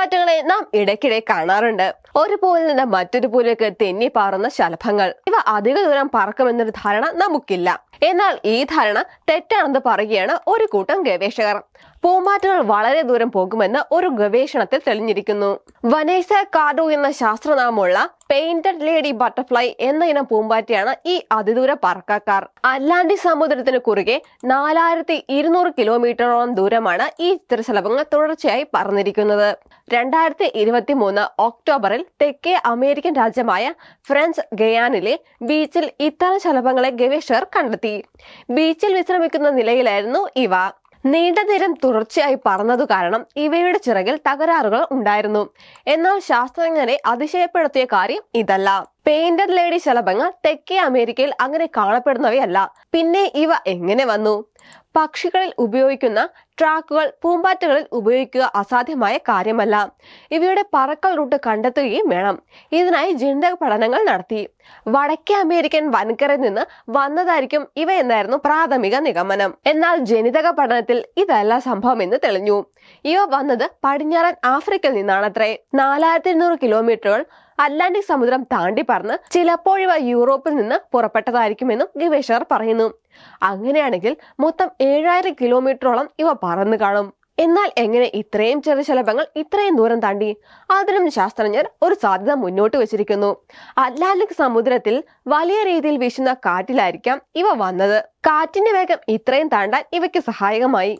പൂമ്പാറ്റകളെ നാം ഇടയ്ക്കിടെ കാണാറുണ്ട്. ഒരു പൂവിൽ നിന്ന് മറ്റൊരു പൂവിലേക്ക് തെന്നി പാറുന്ന ശലഭങ്ങൾ. ഇവ അധിക ദൂരം പറക്കുമെന്നൊരു ധാരണ നമുക്കില്ല. എന്നാൽ ഈ ധാരണ തെറ്റാണെന്ന് പറയുകയാണ് ഒരു കൂട്ടം ഗവേഷകർ. പൂമ്പാറ്റകൾ വളരെ ദൂരം പോകുമെന്ന് ഒരു ഗവേഷണത്തിൽ തെളിഞ്ഞിരിക്കുന്നു. വനേസ കാർഡോ എന്ന ശാസ്ത്രനാമമുള്ള പെയിന്റഡ് ലേഡി ബട്ടർഫ്ലൈ എന്ന ഇനം പൂമ്പാറ്റയാണ് ഈ അതിദൂര പറക്കാക്കാർ. അറ്റ്ലാന്റിക് സമുദ്രത്തിന് കുറുകെ നാലായിരത്തി ഇരുന്നൂറ് കിലോമീറ്ററോളം ദൂരമാണ് ഈ ചിത്രശലഭങ്ങൾ തുടർച്ചയായി പറന്നിരിക്കുന്നത്. രണ്ടായിരത്തി ഇരുപത്തി മൂന്ന് ഒക്ടോബറിൽ തെക്കേ അമേരിക്കൻ രാജ്യമായ ഫ്രഞ്ച് ഗയാനിലെ ബീച്ചിൽ ഇത്തരം ശലഭങ്ങളെ ഗവേഷകർ കണ്ടെത്തി. ബീച്ചിൽ വിശ്രമിക്കുന്ന നിലയിലായിരുന്നു ഇവ. നീണ്ട നേരം തുടർച്ചയായി പറന്നതു കാരണം ഇവയുടെ ചിറകിൽ തകരാറുകൾ ഉണ്ടായിരുന്നു. എന്നാൽ ശാസ്ത്രജ്ഞരെ അതിശയപ്പെടുത്തിയ കാര്യം ഇതല്ല. പെയിന്റഡ് ലേഡി ശലഭങ്ങൾ തെക്കേ അമേരിക്കയിൽ അങ്ങനെ കാണപ്പെടുന്നവയല്ല. പിന്നെ ഇവ എങ്ങനെ വന്നു? പക്ഷികളിൽ ഉപയോഗിക്കുന്ന ട്രാക്കുകൾ പൂമ്പാറ്റകളിൽ ഉപയോഗിക്കുക അസാധ്യമായ കാര്യമല്ല. ഇവയുടെ പറക്കൽ റൂട്ട് കണ്ടെത്തുകയും വേണം. ഇതിനായി ജനിതക പഠനങ്ങൾ നടത്തി. വടക്കേ അമേരിക്കൻ വൻകരയിൽ നിന്ന് വന്നതായിരിക്കും ഇവ എന്നായിരുന്നു പ്രാഥമിക നിഗമനം. എന്നാൽ ജനിതക പഠനത്തിൽ ഇതല്ല സംഭവമെന്ന് തെളിഞ്ഞു. ഇവ വന്നത് പടിഞ്ഞാറൻ ആഫ്രിക്കയിൽ നിന്നാണത്രേ. നാലായിരത്തി എണ്ണൂറ് കിലോമീറ്ററുകൾ അറ്റ്ലാന്റിക് സമുദ്രം താണ്ടി പറന്ന് ചിലപ്പോഴിവ യൂറോപ്പിൽ നിന്ന് പുറപ്പെട്ടതായിരിക്കുമെന്നും ഗവേഷകർ പറയുന്നു. അങ്ങനെയാണെങ്കിൽ മൊത്തം ഏഴായിരം കിലോമീറ്ററോളം ഇവ പറന്നു കാണും. എന്നാൽ എങ്ങനെ ഇത്രയും ചെറിയ ശലഭങ്ങൾ ഇത്രയും ദൂരം താണ്ടി? അതിനും ശാസ്ത്രജ്ഞർ ഒരു സാധ്യത മുന്നോട്ട് വെച്ചിരിക്കുന്നു. അറ്റ്ലാന്റിക് സമുദ്രത്തിൽ വലിയ രീതിയിൽ വീശുന്ന കാറ്റിലായിരിക്കാം ഇവ വന്നത്. കാറ്റിന്റെ വേഗം ഇത്രയും താണ്ടാൻ ഇവയ്ക്ക് സഹായകമായി.